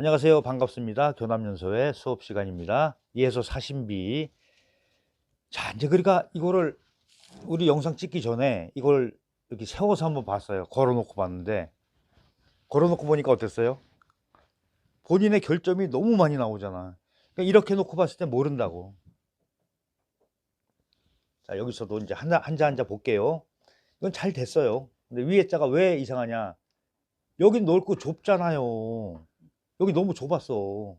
안녕하세요. 반갑습니다. 교남연소의 수업 시간입니다. 예서 사신비. 자, 이제 그러니까 이거를 우리 영상 찍기 전에 이걸 이렇게 세워서 한번 봤어요. 걸어놓고 봤는데 걸어놓고 보니까 어땠어요? 본인의 결점이 너무 많이 나오잖아. 그러니까 이렇게 놓고 봤을 때 모른다고. 자, 여기서도 이제 한자 한자 한자 볼게요. 이건 잘 됐어요. 근데 위에 자가 왜 이상하냐? 여긴 넓고 좁잖아요. 여기 너무 좁았어.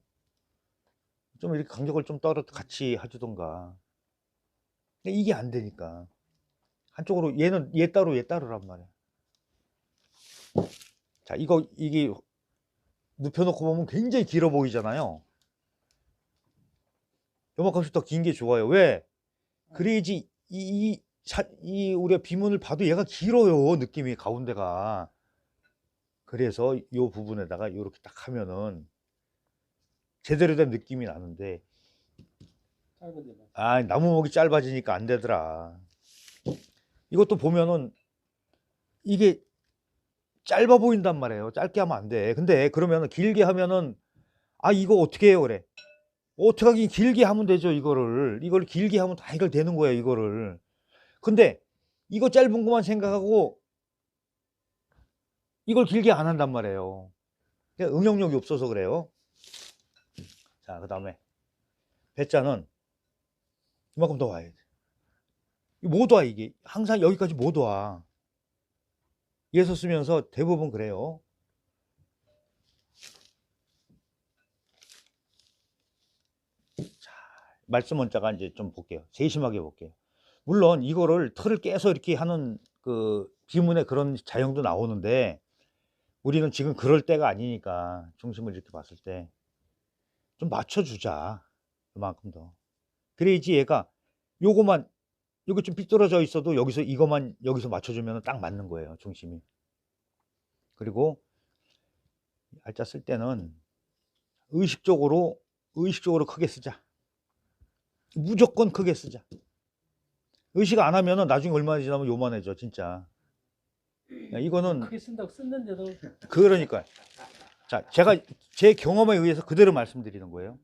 좀 이렇게 간격을 좀 떨어 같이 해주던가. 근데 이게 안 되니까. 한쪽으로 얘는 얘 따로 얘 따로란 말이야. 자, 이거 이게 눕혀놓고 보면 굉장히 길어 보이잖아요. 요만큼씩 더 긴 게 좋아요. 왜? 그래야지 이, 이, 사- 이 우리가 비문을 봐도 얘가 길어요. 느낌이 가운데가. 그래서 요 부분에다가 이렇게 딱 하면은 제대로 된 느낌이 나는데 데만. 아 나무목이 짧아지니까 안 되더라. 이것도 보면은 이게 짧아 보인단 말이에요. 짧게 하면 안 돼. 근데 그러면은 길게 하면은 아 이거 어떻게 해요 그래? 어떻게 하긴 길게 하면 되죠 이거를 이걸 길게 하면 다 해결되는 거예요 이거를. 근데 이거 짧은 것만 생각하고 이걸 길게 안 한단 말이에요. 응용력이 없어서 그래요. 자, 그 다음에 배자는 이만큼 더 와야 돼. 못 와, 이게. 항상 여기까지 못 와. 예서 쓰면서 대부분 그래요. 자, 말씀 원자가 이제 좀 볼게요. 세심하게 볼게요. 물론 이거를 틀을 깨서 이렇게 하는 그 비문의 그런 자형도 나오는데 우리는 지금 그럴 때가 아니니까 중심을 이렇게 봤을 때 좀 맞춰주자 그만큼 더. 그래야지 얘가 요거만 여기 좀 삐뚤어져 있어도 여기서 이거만 여기서 맞춰주면 딱 맞는 거예요 중심이. 그리고 알짜 쓸 때는 의식적으로 의식적으로 크게 쓰자. 무조건 크게 쓰자. 의식 안 하면은 나중에 얼마나 지나면 요만해져 진짜. 야, 이거는 크게 쓴다고 썼는데도 그러니까 자 제가 제 경험에 의해서 그대로 말씀드리는 거예요.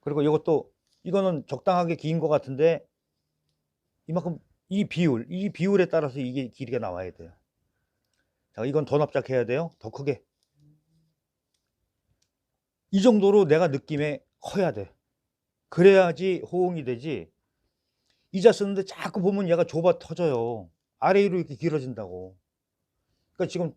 그리고 이것도 이거는 적당하게 긴 것 같은데 이만큼 이 비율 이 비율에 따라서 이게 길이가 나와야 돼요. 자 이건 더 납작해야 돼요. 더 크게 이 정도로 내가 느낌에 커야 돼. 그래야지 호응이 되지. 이자 쓰는데 자꾸 보면 얘가 좁아 터져요. 아래 위로 이렇게 길어진다고. 그러니까 지금